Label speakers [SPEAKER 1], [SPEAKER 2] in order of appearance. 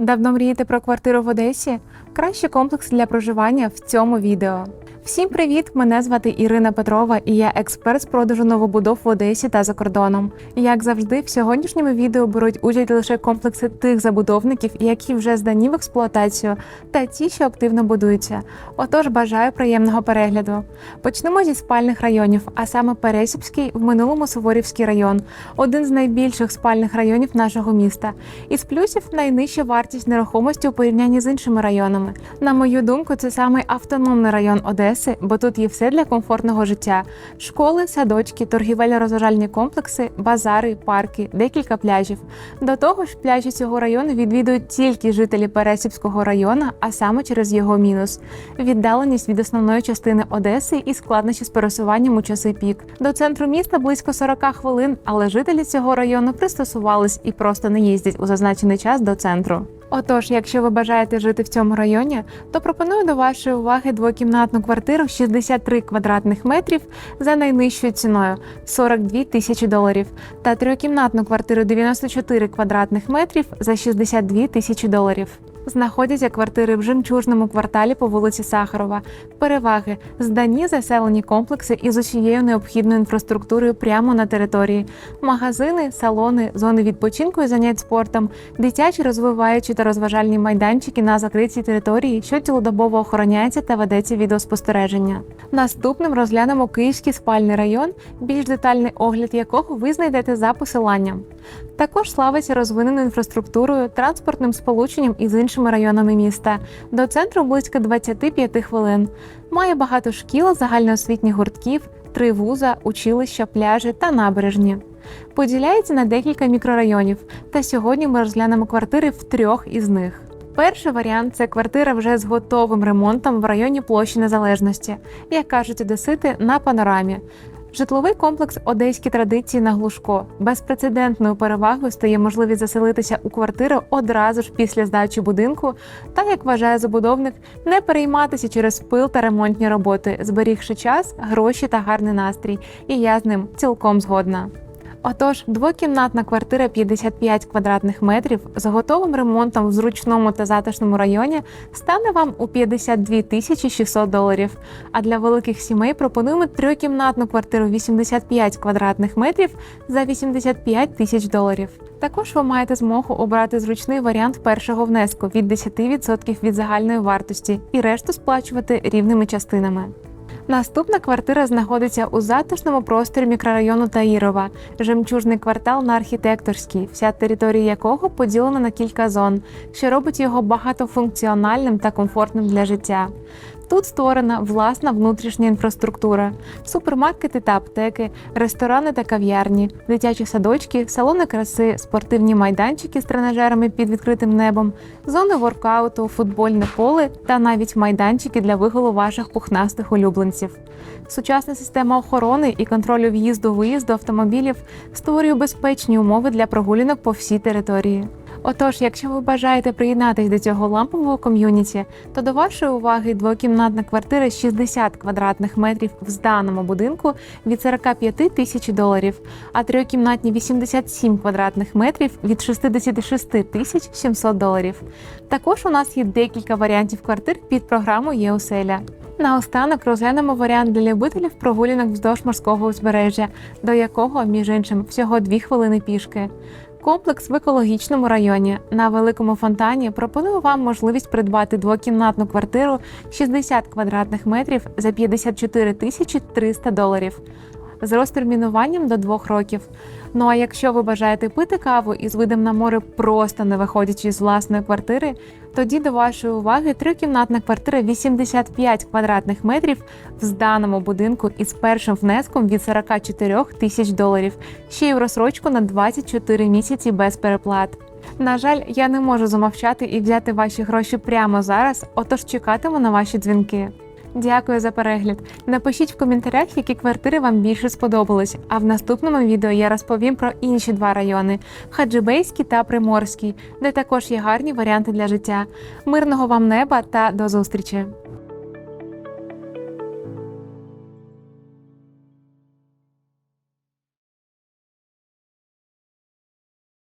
[SPEAKER 1] Давно мрієте про квартиру в Одесі? Кращий комплекс для проживання в цьому відео. Всім привіт! Мене звати Ірина Петрова і я експерт з продажу новобудов в Одесі та за кордоном. Як завжди, в сьогоднішньому відео беруть участь лише комплекси тих забудовників, які вже здані в експлуатацію, та ті, що активно будуються. Отож, бажаю приємного перегляду. Почнемо зі спальних районів, а саме Пересібський, в минулому Суворівський район, один з найбільших спальних районів нашого міста. Із плюсів найнижча вартість нерухомості у порівнянні з іншими районами. На мою думку, це самий автономний район Одеси, бо тут є все для комфортного життя: школи, садочки, торгівельно-розважальні комплекси, базари, парки, декілька пляжів. До того ж, пляжі цього району відвідують тільки жителі Пересібського району, а саме через його мінус: віддаленість від основної частини Одеси і складнощі з пересуванням у часи пік. До центру міста близько 40 хвилин, але жителі цього району пристосувались і просто не їздять у зазначений час до центру. Отож, якщо ви бажаєте жити в цьому районі, то пропоную до вашої уваги двокімнатну квартиру 63 квадратних метрів за найнижчою ціною 42 тисячі доларів, та трьохкімнатну квартиру 94 квадратних метрів за 62 тисячі доларів. Знаходяться квартири в жемчужному кварталі по вулиці Сахарова. Переваги здані заселені комплекси із усією необхідною інфраструктурою прямо на території: магазини, салони, зони відпочинку і занять спортом, дитячі розвиваючі та розважальні майданчики на закритій території, що цілодобово охороняється та ведеться відеоспостереження. Наступним розглянемо Київський спальний район, більш детальний огляд якого ви знайдете за посиланням. Також славиться розвиненою інфраструктурою, транспортним сполученням із іншими районами міста. До центру близько 25 хвилин. Має багато шкіл, загальноосвітніх гуртків, три вуза, училища, пляжі та набережні. Поділяється на декілька мікрорайонів, та сьогодні ми розглянемо квартири в трьох із них. Перший варіант це квартира вже з готовим ремонтом в районі площі Незалежності, як кажуть одесити, на панорамі. Житловий комплекс Одеські традиції на Глушко безпрецедентною перевагою стає можливість заселитися у квартиру одразу ж після здачі будинку, та як вважає забудовник, не перейматися через пил та ремонтні роботи, зберігши час, гроші та гарний настрій. І я з ним цілком згодна. Отож, двокімнатна квартира 55 квадратних метрів з готовим ремонтом в зручному та затишному районі стане вам у 52 тисячі 600 доларів. А для великих сімей пропонуємо трьохкімнатну квартиру 85 квадратних метрів за 85 тисяч доларів. Також ви маєте змогу обрати зручний варіант першого внеску від 10% від загальної вартості і решту сплачувати рівними частинами. Наступна квартира знаходиться у затишному просторі мікрорайону Таїрова, жемчужний квартал на архітекторській, вся територія якого поділена на кілька зон, що робить його багатофункціональним та комфортним для життя. Тут створена власна внутрішня інфраструктура, супермаркети та аптеки, ресторани та кав'ярні, дитячі садочки, салони краси, спортивні майданчики з тренажерами під відкритим небом, зони воркауту, футбольне поле та навіть майданчики для виголу ваших пухнастих улюбленців. Сучасна система охорони і контролю в'їзду-виїзду автомобілів створює безпечні умови для прогулянок по всій території. Отож, якщо ви бажаєте приєднатись до цього лампового ком'юніті, то до вашої уваги двокімнатна квартира 60 квадратних метрів в зданому будинку від 45 тисяч доларів, а трьохкімнатні 87 квадратних метрів від 66 тисяч 700 доларів. Також у нас є декілька варіантів квартир під програму «Єоселя». Наостанок розглянемо варіант для любителів прогулянок вздовж морського узбережжя, до якого, між іншим, всього 2 хвилини пішки. Комплекс в екологічному районі. На великому фонтані пропонує вам можливість придбати двокімнатну квартиру 60 квадратних метрів за 54 тисячі 300 доларів з розтермінуванням до двох років. Ну а якщо ви бажаєте пити каву із видом на море, просто не виходячи з власної квартири, тоді до вашої уваги трикімнатна квартира 85 квадратних метрів в зданому будинку із першим внеском від 44 тисяч доларів, ще й в розсрочку на 24 місяці без переплат. На жаль, я не можу замовчати і взяти ваші гроші прямо зараз, отож чекатиму на ваші дзвінки. Дякую за перегляд. Напишіть в коментарях, які квартири вам більше сподобались. А в наступному відео я розповім про інші два райони Хаджибейський та Приморський, де також є гарні варіанти для життя. Мирного вам неба та до зустрічі!